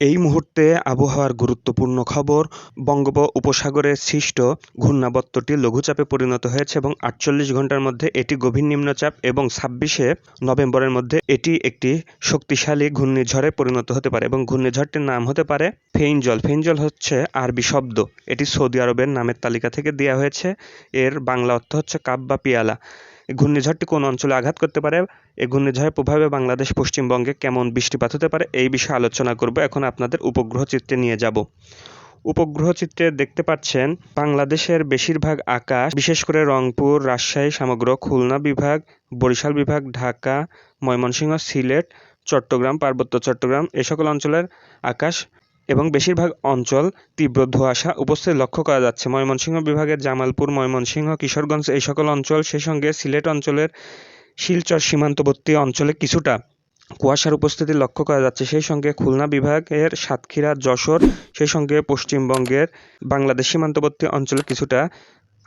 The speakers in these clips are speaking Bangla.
এই মুহূর্তে আবহাওয়ার গুরুত্বপূর্ণ খবর, বঙ্গোপ উপসাগরে সৃষ্ট ঘূর্ণাবর্তটি লঘুচাপে পরিণত হয়েছে এবং আটচল্লিশ ঘণ্টার মধ্যে এটি গভীর নিম্নচাপ এবং ছাব্বিশে নভেম্বরের মধ্যে এটি একটি শক্তিশালী ঘূর্ণিঝড়ে পরিণত হতে পারে এবং ঘূর্ণিঝড়টির নাম হতে পারে ফেইনজল। ফেইনজল হচ্ছে আরবি শব্দ। এটি সৌদি আরবের নামের তালিকা থেকে দেওয়া হয়েছে। এর বাংলা অর্থ হচ্ছে কাপ বা পিয়ালা। ঘূর্ণিঝড়টি কোন অঞ্চলে আঘাত করতে পারে? এই ঘূর্ণিঝড়ের প্রভাবে বাংলাদেশ পশ্চিমবঙ্গে কেমন বৃষ্টিপাত হতে পারে? এই বিষয়ে আলোচনা করব। এখন আপনাদের উপগ্রহ চিত্রে নিয়ে যাব। উপগ্রহ চিত্রে দেখতে পাচ্ছেন, বাংলাদেশের বেশিরভাগ আকাশ, বিশেষ করে রংপুর, রাজশাহী, সমগ্র খুলনা বিভাগ, বরিশাল বিভাগ, ঢাকা, ময়মনসিংহ, সিলেট, চট্টগ্রাম, পার্বত্য চট্টগ্রাম, এ সকল অঞ্চলের আকাশ এবং বেশিরভাগ অঞ্চল তীব্র ধোঁয়াশা উপস্থিত লক্ষ্য করা যাচ্ছে। ময়মনসিংহ বিভাগের জামালপুর, ময়মনসিংহ, কিশোরগঞ্জ এই সকল অঞ্চল সেই সঙ্গে সিলেট অঞ্চলের শিলচর সীমান্তবর্তী অঞ্চলে কিছুটা কুয়াশার উপস্থিতি লক্ষ্য করা যাচ্ছে। সেই সঙ্গে খুলনা বিভাগের সাতক্ষীরা, যশোর সেই সঙ্গে পশ্চিমবঙ্গের বাংলাদেশ সীমান্তবর্তী অঞ্চলে কিছুটা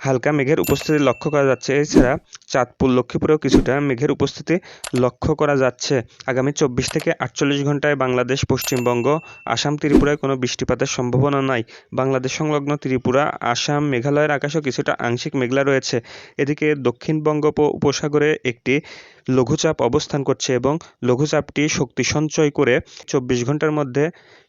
হালকা মেঘের উপস্থিতি লক্ষ্য করা যাচ্ছে। এছাড়া চাঁদপুর, লক্ষ্মীপুরেও কিছুটা মেঘের উপস্থিতি লক্ষ্য করা যাচ্ছে। আগামী চব্বিশ থেকে আটচল্লিশ ঘন্টায় বাংলাদেশ, পশ্চিমবঙ্গ, আসাম, ত্রিপুরায় কোনো বৃষ্টিপাতের সম্ভাবনা নাই। বাংলাদেশ সংলগ্ন ত্রিপুরা, আসাম, মেঘালয়ের আকাশেও কিছুটা আংশিক মেঘলা রয়েছে। এদিকে দক্ষিণ বঙ্গোপ উপসাগরে একটি লঘুচাপ অবস্থান করছে এবং লঘুচাপটি শক্তি সঞ্চয় করে চব্বিশ ঘণ্টার মধ্যে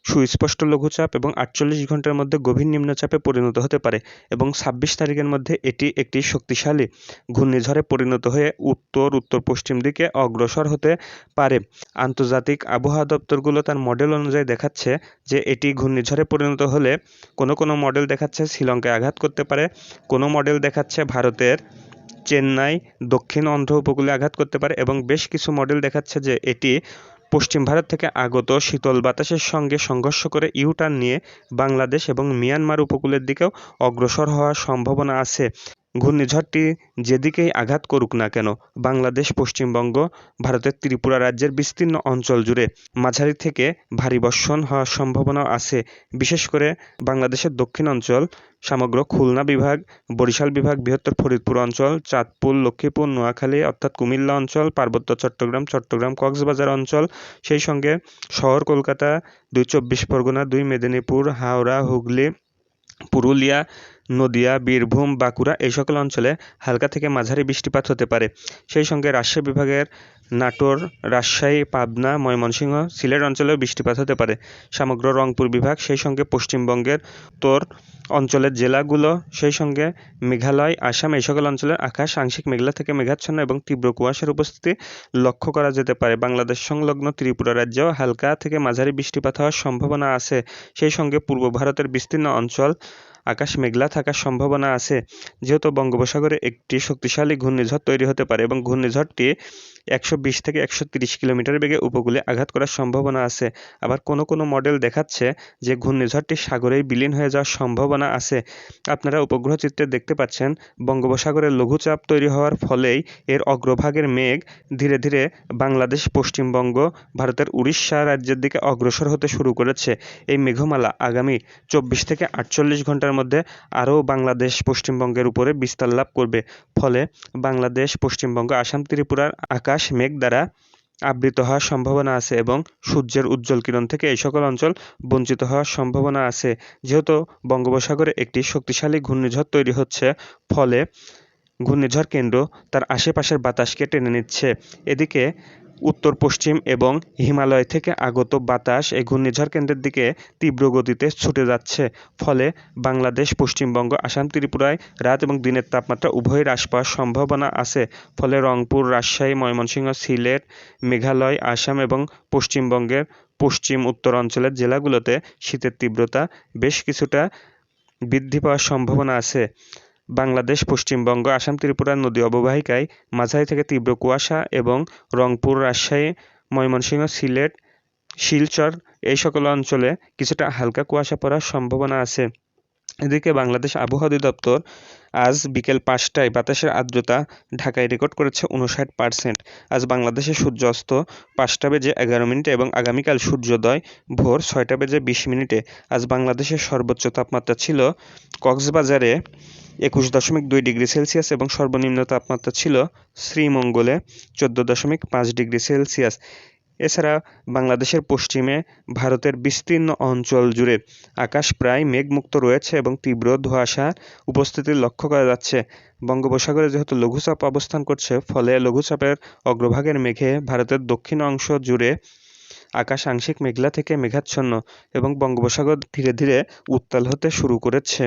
সুস্পষ্ট লঘুচাপ এবং আটচল্লিশ ঘণ্টার মধ্যে গভীর নিম্নচাপে পরিণত হতে পারে এবং ছাব্বিশ তারিখের মধ্যে এটি একটি শক্তিশালী ঘূর্ণিঝড়ে পরিণত হয়ে উত্তর উত্তর, পশ্চিম দিকে অগ্রসর হতে পারে। আন্তর্জাতিক আবহাওয়া দপ্তরগুলো তার মডেল অনুযায়ী দেখাচ্ছে যে এটি ঘূর্ণিঝড়ে পরিণত হলে কোনো কোনো মডেল দেখাচ্ছে শ্রীলঙ্কায় আঘাত করতে পারে। কোনো মডেল দেখাচ্ছে ভারতের চেন্নাই দক্ষিণ অন্ধ্র উপকূলে আঘাত করতে পারে এবং বেশ কিছু মডেল দেখাচ্ছে যে এটি পশ্চিম ভারত থেকে আগত শীতল বাতাসের সঙ্গে সংঘর্ষ করে ইউটার্ন নিয়ে বাংলাদেশ এবং মিয়ানমার উপকূলের দিকেও অগ্রসর হওয়ার সম্ভাবনা আছে। ঘূর্ণিঝড়টি যেদিকেই আঘাত করুক না কেন, বাংলাদেশ, পশ্চিমবঙ্গ, ভারতের ত্রিপুরা রাজ্যের বিস্তীর্ণ অঞ্চল জুড়ে মাঝারি থেকে ভারী বর্ষণ হওয়ার সম্ভাবনা আছে। বিশেষ করে বাংলাদেশের দক্ষিণ অঞ্চল, সমগ্র খুলনা বিভাগ, বরিশাল বিভাগ, বৃহত্তর ফরিদপুর অঞ্চল, চাঁদপুর, লক্ষ্মীপুর, নোয়াখালী অর্থাৎ কুমিল্লা অঞ্চল, পার্বত্য চট্টগ্রাম চট্টগ্রাম, কক্সবাজার অঞ্চল, সেই সঙ্গে শহর কলকাতা, দুই চব্বিশ পরগনা, দুই মেদিনীপুর, হাওড়া, হুগলি, পুরুলিয়া নদিয়া, বীরভূম, বাঁকুড়া এই সকল অঞ্চলে হালকা থেকে মাঝারি বৃষ্টিপাত হতে পারে। সেই সঙ্গে রাজশাহী বিভাগের নাটোর, রাজশাহী, পাবনা, ময়মনসিংহ, সিলেট অঞ্চলেও বৃষ্টিপাত হতে পারে। সমগ্র রংপুর বিভাগ সেই সঙ্গে পশ্চিমবঙ্গের তোর অঞ্চলের জেলাগুলো, সেই সঙ্গে মেঘালয়, আসাম এই সকল অঞ্চলের আকাশ আংশিক মেঘলা থেকে মেঘাচ্ছন্ন এবং তীব্র কুয়াশার উপস্থিতি লক্ষ্য করা যেতে পারে। বাংলাদেশ সংলগ্ন ত্রিপুরা রাজ্যেও হালকা থেকে মাঝারি বৃষ্টিপাত হওয়ার সম্ভাবনা আছে। সেই সঙ্গে পূর্ব ভারতের বিস্তীর্ণ অঞ্চল আকাশ মেঘলা থাকার সম্ভাবনা আছে। যেহেতু বঙ্গোপসাগরে একটি শক্তিশালী ঘূর্ণিঝড় তৈরি হতে পারে এবং ঘূর্ণিঝড়টি একশো বিশ থেকে একশো তিরিশ কিলোমিটার বেগে উপকূলে আঘাত করার সম্ভাবনা আছে। আবার কোনো কোনো মডেল দেখাচ্ছে যে ঘূর্ণিঝড়টি সাগরেই বিলীন হয়ে যাওয়ার সম্ভাবনা আছে। আপনারা উপগ্রহ চিত্রে দেখতে পাচ্ছেন বঙ্গোপসাগরে লঘুচাপ তৈরি হওয়ার ফলেই এর অগ্রভাগের মেঘ ধীরে ধীরে বাংলাদেশ, পশ্চিমবঙ্গ, ভারতের উড়িষ্যা রাজ্যের দিকে অগ্রসর হতে শুরু করেছে। এই মেঘমালা আগামী চব্বিশ থেকে আটচল্লিশ ঘণ্টার মধ্যে আরও বাংলাদেশ, পশ্চিমবঙ্গের উপরে বিস্তার লাভ করবে। ফলে বাংলাদেশ, পশ্চিমবঙ্গ, আসাম, ত্রিপুরার আকাশ আকাশ, মেঘ দ্বারা আবৃত হওয়ার সম্ভাবনা আছে এবং সূর্যের উজ্জ্বল কিরণ থেকে এই সকল অঞ্চল বঞ্চিত হওয়ার সম্ভাবনা আছে। যেহেতু বঙ্গোপসাগরে একটি শক্তিশালী ঘূর্ণিঝড় তৈরি হচ্ছে, ফলে ঘূর্ণিঝড় কেন্দ্র তার আশেপাশের বাতাসকে টেনে নিচ্ছে। এদিকে উত্তর, পশ্চিম এবং হিমালয় থেকে আগত বাতাস এই ঘূর্ণিঝড় কেন্দ্রের দিকে তীব্র গতিতে ছুটে যাচ্ছে। ফলে বাংলাদেশ, পশ্চিমবঙ্গ, আসাম, ত্রিপুরায় রাত এবং দিনের তাপমাত্রা উভয় হ্রাস পাওয়ার সম্ভাবনা আছে। ফলে রংপুর, রাজশাহী, ময়মনসিংহ, সিলেট, মেঘালয়, আসাম এবং পশ্চিমবঙ্গের পশ্চিম উত্তর অঞ্চলের জেলাগুলোতে শীতের তীব্রতা বেশ কিছুটা বৃদ্ধি পাওয়ার সম্ভাবনা আছে। বাংলাদেশ, পশ্চিমবঙ্গ, আসাম ত্রিপুরার নদী অববাহিকায় মাঝারি থেকে তীব্র কুয়াশা এবং রংপুর, রাজশাহী, ময়মনসিংহ, সিলেট, শিলচর এই সকল অঞ্চলে কিছুটা হালকা কুয়াশা পড়ার সম্ভাবনা আছে। এদিকে বাংলাদেশ আবহাওয়া অধিদপ্তর আজ বিকেল পাঁচটায় বাতাসের আর্দ্রতা ঢাকায় রেকর্ড করেছে উনষাট পার্সেন্ট। আজ বাংলাদেশে সূর্যাস্ত পাঁচটা বেজে এগারো মিনিটে এবং আগামীকাল সূর্যোদয় ভোর ছয়টা বেজে বিশ মিনিটে। আজ বাংলাদেশের সর্বোচ্চ তাপমাত্রা ছিল কক্সবাজারে একুশ দশমিক দুই ডিগ্রি সেলসিয়াস এবং সর্বনিম্ন তাপমাত্রা ছিল শ্রীমঙ্গলে চোদ্দ দশমিক পাঁচ ডিগ্রি সেলসিয়াস। এছাড়া বাংলাদেশের পশ্চিমে ভারতের বিস্তীর্ণ অঞ্চল জুড়ে আকাশ প্রায় মেঘমুক্ত রয়েছে এবং তীব্র ধোঁয়াশার উপস্থিতি লক্ষ্য করা যাচ্ছে। বঙ্গোপসাগরে যেহেতু লঘুচাপ অবস্থান করছে, ফলে লঘুচাপের অগ্রভাগের মেঘে ভারতের দক্ষিণ অংশ জুড়ে আকাশ আংশিক মেঘলা থেকে মেঘাচ্ছন্ন এবং বঙ্গোপসাগর ধীরে ধীরে উত্তাল হতে শুরু করেছে।